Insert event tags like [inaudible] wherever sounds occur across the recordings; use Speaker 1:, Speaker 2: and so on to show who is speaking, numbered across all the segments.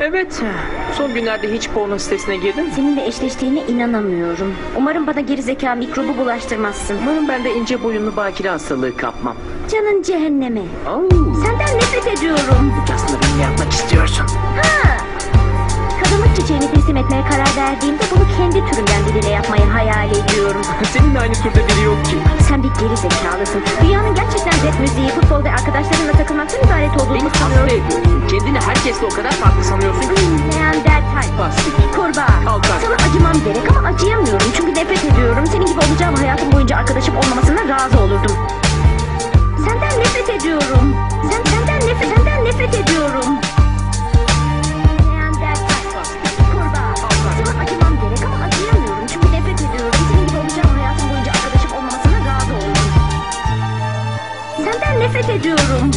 Speaker 1: Evet. Son günlerde hiç porno sitesine girdin mi?
Speaker 2: Seninle eşleştiğine inanamıyorum. Umarım bana gerizekalı mikrobu bulaştırmazsın.
Speaker 1: Umarım ben de ince boyunlu bakire hastalığı kapmam.
Speaker 2: Canın cehenneme.
Speaker 1: Oo,
Speaker 2: Senden nefret ediyorum.
Speaker 1: aslında beni yapmak istiyorsun.
Speaker 2: Ha! Kadınlık çiçeğini teslim etmeye karar verdiğimde bunu kendi türümden biriyle yapmayı hayal ediyorum. [laughs]
Speaker 1: Senin de aynı türde biri yok ki.
Speaker 2: Sen bir geri zekalısın. Dünyanın gerçekten rap müziği, futbol ve arkadaşlarınla takılmaktan ibaret olduğunu
Speaker 1: Beni
Speaker 2: sanıyorum.
Speaker 1: Kendini herkesle o kadar farklı
Speaker 2: arkadaşım olmamasına razı olurdum. Senden nefret ediyorum. Sen senden nefret, senden nefret ediyorum. Nefret ediyorum.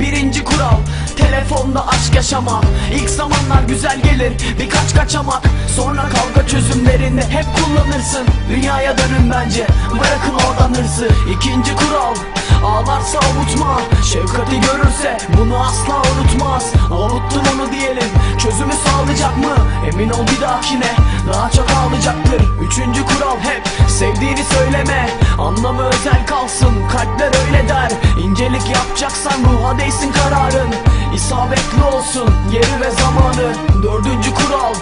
Speaker 3: Birinci kural Telefonda aşk yaşama İlk zamanlar güzel gelir birkaç kaçamak Sonra kavga çözümlerinde hep kullanırsın. Dünyaya dönün bence bırakın oradan hırsı. İkinci kural Ağlarsa avutma. Şefkati görürse bunu asla unutmaz. Unuttun onu diyelim Çözümü sağlayacak mı? Emin ol bir dahakine Daha çok ağlayacaktır. Üçüncü kural hep Sevdiğini söyleme. Anlamı özel kalsın Kalpler öyle der. İncelik yapacaksan ruha değsin kararın. İsabetli olsun yeri ve zamanı. Dördüncü kural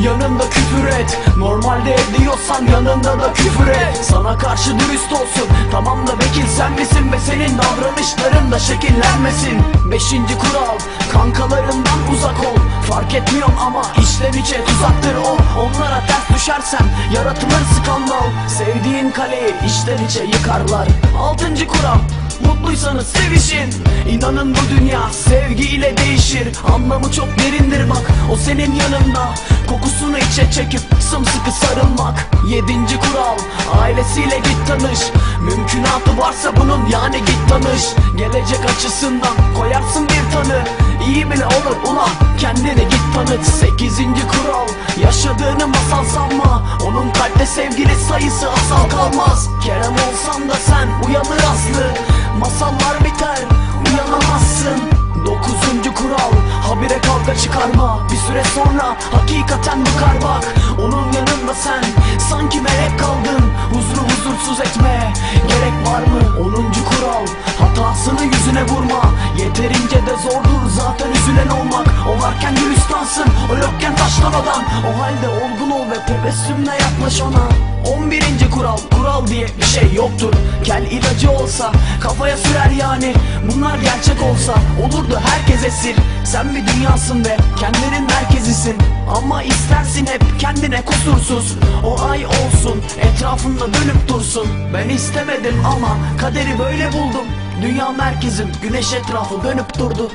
Speaker 3: Yanında küfür et. Normalde ediyorsan yanında da küfür et. Sana karşı dürüst olsun. Tamam da vekil sen misin? Ve senin davranışların da şekillenmesin. Beşinci kural Kankalarından uzak ol. Fark etmiyorum ama içten içe tuzaktır o. Onlara ters düşersen yaratılır skandal. Sevdiğin kaleyi içten içe yıkarlar. Altıncı kural Mutluysanız sevişin. İnanın bu dünya sevgiyle değişir. Anlamı çok derindir bak o senin yanında Kokusunu içe çekip sımsıkı sarılmak. Yedinci kural ailesiyle git tanış. Mümkünatı varsa bunun yani git tanış Gelecek açısından koyarsın bir tanı. İyi bile olur ulan kendini git tanıt. Sekizinci kural yaşadığını masal sanma. Onun kalpte sevgili sayısı asal kalmaz. Kerem olsan da sen uyanır aslı. Masallar biter uyanamazsın kavga çıkarma Bir süre sonra hakikaten bıkar bak. Onun yanında sen sanki melek kaldın. Huzuru huzursuz etme gerek var mı? Onuncu kural hatasını yüzüne vurma. Yeterince de zordur zaten üzülen olmak. O varken gülistansın o yokken taştan adam. O halde olgun ol ve tebessümle yaklaş ona. 11. kural kural diye bir şey yoktur. Kel ilacı olsa kafaya sürer yani. Bunlar gerçek olsa olurdu herkes esir. Sen bir dünyasın ve kendinin merkezisin. Ama istersin hep kendine kusursuz. O ay olsun etrafında dönüp dursun. Ben istemedim ama kaderi böyle buldum. Dünya merkezim güneş etrafı dönüp durdu